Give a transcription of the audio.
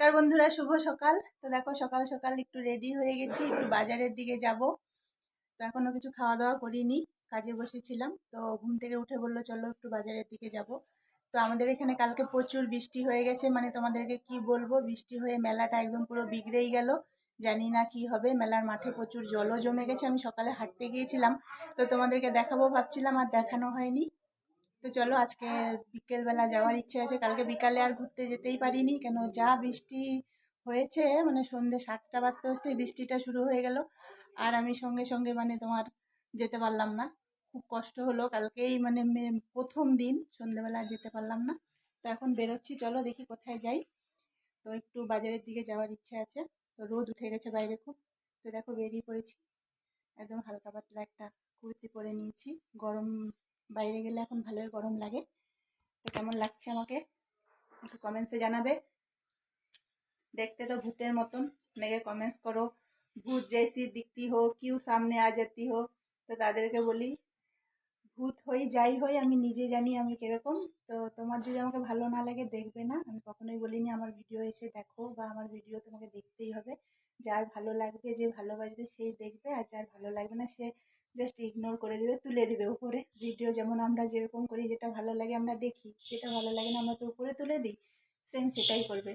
নমস্কার বন্ধুরা, শুভ সকাল। তো দেখো, সকাল সকাল একটু রেডি হয়ে গেছি, একটু বাজারের দিকে যাব। তো এখনও কিছু খাওয়া দাওয়া করিনি, কাজে বসেছিলাম। তো ঘুম থেকে উঠে বলল, চলো একটু বাজারের দিকে যাব। তো আমাদের এখানে কালকে প্রচুর বৃষ্টি হয়ে গেছে মানে তোমাদেরকে কি বলব, বৃষ্টি হয়ে মেলাটা একদম পুরো বিগড়েই গেল। জানি না কি হবে, মেলার মাঠে প্রচুর জলও জমে গেছে, আমি সকালে হাঁটতে গিয়েছিলাম। তো তোমাদেরকে দেখাবো, ভাবছিলাম আর দেখানো হয়নি। তো চলো, আজকে বিকেলবেলা যাওয়ার ইচ্ছে আছে। কালকে বিকালে আর ঘুরতে যেতেই পারিনি, কেন যা বৃষ্টি হয়েছে মানে সন্ধে সাতটা বাজতে বাজতে বৃষ্টিটা শুরু হয়ে গেল। আর আমি সঙ্গে সঙ্গে মানে তোমার যেতে পারলাম না। খুব কষ্ট হলো, কালকেই মানে প্রথম দিন সন্ধেবেলা যেতে পারলাম না। তো এখন বেরোচ্ছি, চলো দেখি কোথায় যাই। তো একটু বাজারের দিকে যাওয়ার ইচ্ছে আছে। তো রোদ উঠে গেছে বাইরে খুব। তো দেখো বেরিয়ে পড়েছি। একদম হালকা পাতলা একটা কুর্তি পরে নিয়েছি। গরম বাইরে গেলে এখন ভালোই গরম লাগে। তো কেমন লাগছে আমাকে? একটু কমেন্টসে জানাবে। দেখতে তো ভূতের মতন। মেঘে কমেন্টস করো। ভূত জैसी দিখতি হো কিউ সামনে আ যেতি হো তো তাদেরকে বলি, ভূত হই যাই হই, আমি নিজে জানি আমি কীরকম। তো তোমার যদি আমাকে ভালো না লাগে, দেখবে না। আমি কখনোই বলিনি, আমার ভিডিও এসে দেখো বা আমার ভিডিও তোমাকে দেখতেই হবে। যার ভালো লাগবে, যে ভালোবাসবে সেই দেখবে, আর যার ভালো লাগবে না সে জাস্ট ইগনোর করে দেবে, তুলে দেবে উপরে। ভিডিও যেমন আমরা যেরকম করি, যেটা ভালো লাগে আমরা দেখি, যেটা ভালো লাগে না আমরা তো উপরে তুলে দিই। সেম সেটাই করবে।